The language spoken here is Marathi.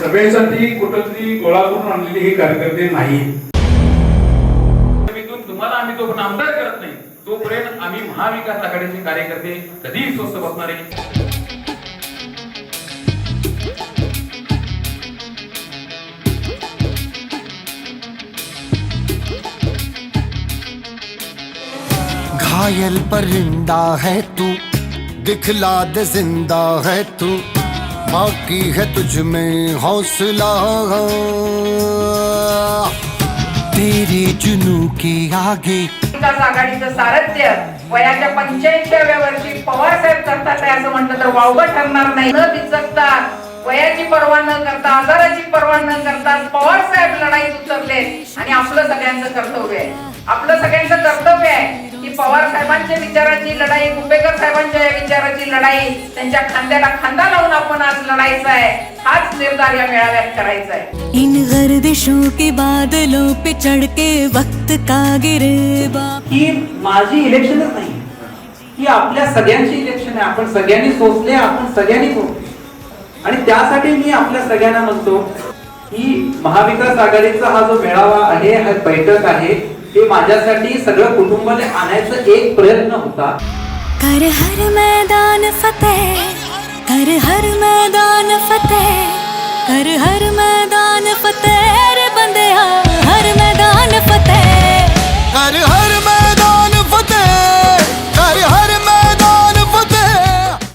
सभेसाठी कुठंतरी गोळा करून आणलेले हे कार्यकर्ते नाही तुम्हाला आम्ही जो आमदार करत नाही. तोपर्यंत आम्ही महाविकास आघाडीचे कार्यकर्ते कधीही स्वस्त बसणार आहे घायल परिंदा है तू दिखला दे जिंदा है तू। बाकी है तुझ में हौसला। तेरे जुनू के आगे। विकास आघाडीचं सारथ्य वयाच्या पंच्याऐंशीव्या वर्षी पवार साहेब करतात आहे असं म्हटलं तर वावगं ठरणार नाही. न बिचकता वयाची पर्वा न करता आजाराची पर्वा न करता पवार साहेब लढाईत उतरले. आणि आपलं सगळ्यांचं कर्तव्य आहे. आपलं सगळ्यांचं कर्तव्य आहे. की पवार साहेबांच्या विचाराची लढाई कुंभेकर साहेबांच्या या विचाराची लढाई त्यांच्या खांद्याला खांदा लावून आपण आज लढायचा आहे. हाच निर्धार या मेळाव्यात करायचा आहे. इन गर्दिशों के बादलों पे चढ़ के वक्त का गिरेबा ही माझी इलेक्शनच नाही. ही आपल्या सगळ्यांची इलेक्शन आहे. आपण सगळ्यांनी सोचले आपण सगळ्यांनी करू. आणि त्यासाठी मी आपल्या सगळ्यांना म्हणतो की महाविकास आघाडीचा हा जो मेळावा आहे हा बैठक आहे हे माझ्यासाठी सगळं कुटुंबाने आणायचं एक प्रयत्न होता. कर हर मैदान फतेह कर हर मैदान फतेह कर हर मैदान